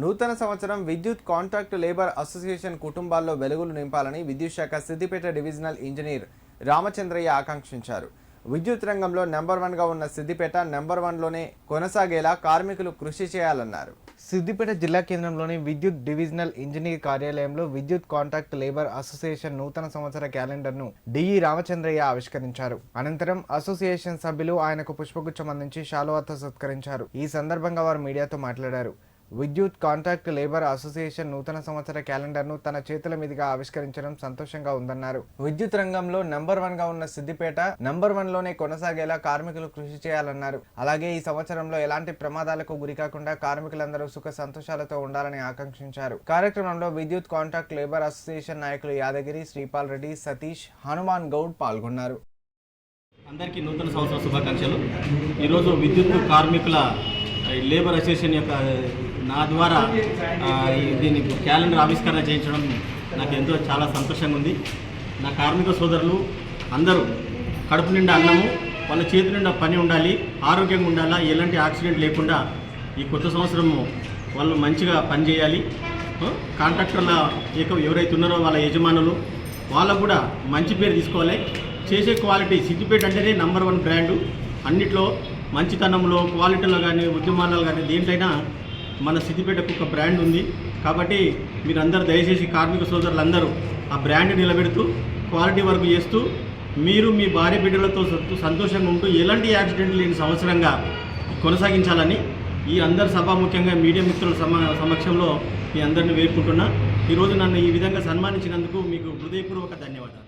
నూతన సంవత్సరం విద్యుత్ కాంట్రాక్ట్ లేబర్ అసోసియేషన్ కుటుంబాల్లో వెలుగులు నింపాలని విద్యుత్ శాఖ సిద్దిపేట డివిజనల్ ఇంజనీర్ రామచంద్రయ్య ఆకాంక్షించారు. విద్యుత్ రంగంలో నెంబర్ వన్గా ఉన్న సిద్దిపేట నెంబర్ వన్లోనే కొనసాగేలా కార్మికులు కృషి చేయాలన్నారు. సిద్దిపేట జిల్లా కేంద్రంలోని విద్యుత్ డివిజనల్ ఇంజనీర్ కార్యాలయంలో విద్యుత్ కాంట్రాక్ట్ లేబర్ అసోసియేషన్ నూతన సంవత్సర క్యాలెండర్ను డిఈ రామచంద్రయ్య ఆవిష్కరించారు. అనంతరం అసోసియేషన్ సభ్యులు ఆయనకు పుష్పగుచ్చం అందించి శాలువాతో సత్కరించారు. ఈ సందర్భంగా వారు మీడియాతో మాట్లాడారు. విద్యుత్ కాంట్రాక్ట్ లేబర్ అసోసియేషన్ నూతన సంవత్సర క్యాలెండర్ను తన చేతుల మీదుగా ఆవిష్కరించడం సంతోషంగా ఉందన్నారు. విద్యుత్ రంగంలో నంబర్ వన్గా ఉన్న సిద్దిపేట నంబర్ వన్లోనే కొనసాగేలా కార్మికులు కృషి చేయాలన్నారు. అలాగే ఈ సంవత్సరంలో ఎలాంటి ప్రమాదాలకు గురికాకుండా కార్మికులందరూ సుఖ సంతోషాలతో ఉండాలని ఆకాంక్షించారు. కార్యక్రమంలో విద్యుత్ కాంట్రాక్ట్ లేబర్ అసోసియేషన్ నాయకులు యాదగిరి శ్రీపాల్ రెడ్డి సతీష్ హనుమాన్ గౌడ్ పాల్గొన్నారు. అందరికీ నూతన సంవత్సర శుభాకాంక్షలు. ఈరోజు విద్యుత్ కార్మికుల లేబర్ అసోసియేషన్ యొక్క నా ద్వారా ఆ, దీన్ని క్యాలెండర్ ఆవిష్కరణ చేయించడం నాకు ఎంతో చాలా సంతోషంగా ఉంది. నా కార్మిక సోదరులు అందరూ కడుపు నిండా అన్నము వాళ్ళ చేతి నిండా పని ఉండాలి ఆరోగ్యంగా ఉండాలా ఎలాంటి యాక్సిడెంట్ లేకుండా ఈ కొత్త సంవత్సరము వాళ్ళు మంచిగా పనిచేయాలి కాంట్రాక్టర్ల ఎవరైతే ఉన్నారో వాళ్ళ యజమానులు వాళ్ళకు కూడా మంచి పేరు తీసుకోవాలి. చేసే క్వాలిటీ సిద్దిపేట అంటేనే నంబర్ వన్ బ్రాండు. అన్నిట్లో మంచితనంలో క్వాలిటీలో కానీ ఉద్యమాల్లో కానీ దేంట్లైనా మన సిద్దిపేటకు ఒక బ్రాండ్ ఉంది. కాబట్టి మీరందరూ దయచేసి కార్మిక సోదరులందరూ ఆ బ్రాండ్ నిలబెడుతూ క్వాలిటీ వర్క్ చేస్తూ మీరు మీ భార్య బిడ్డలతో సంతోషంగా ఉంటూ ఎలాంటి యాక్సిడెంట్ లేని సంవత్సరంగా కొనసాగించాలని ఈ అందరి సభ ముఖ్యంగా మీడియా మిత్రుల సమ సమక్షంలో మీ అందరిని వేడుకుంటున్నా. ఈరోజు నన్ను ఈ విధంగా సన్మానించినందుకు మీకు హృదయపూర్వక ధన్యవాదాలు.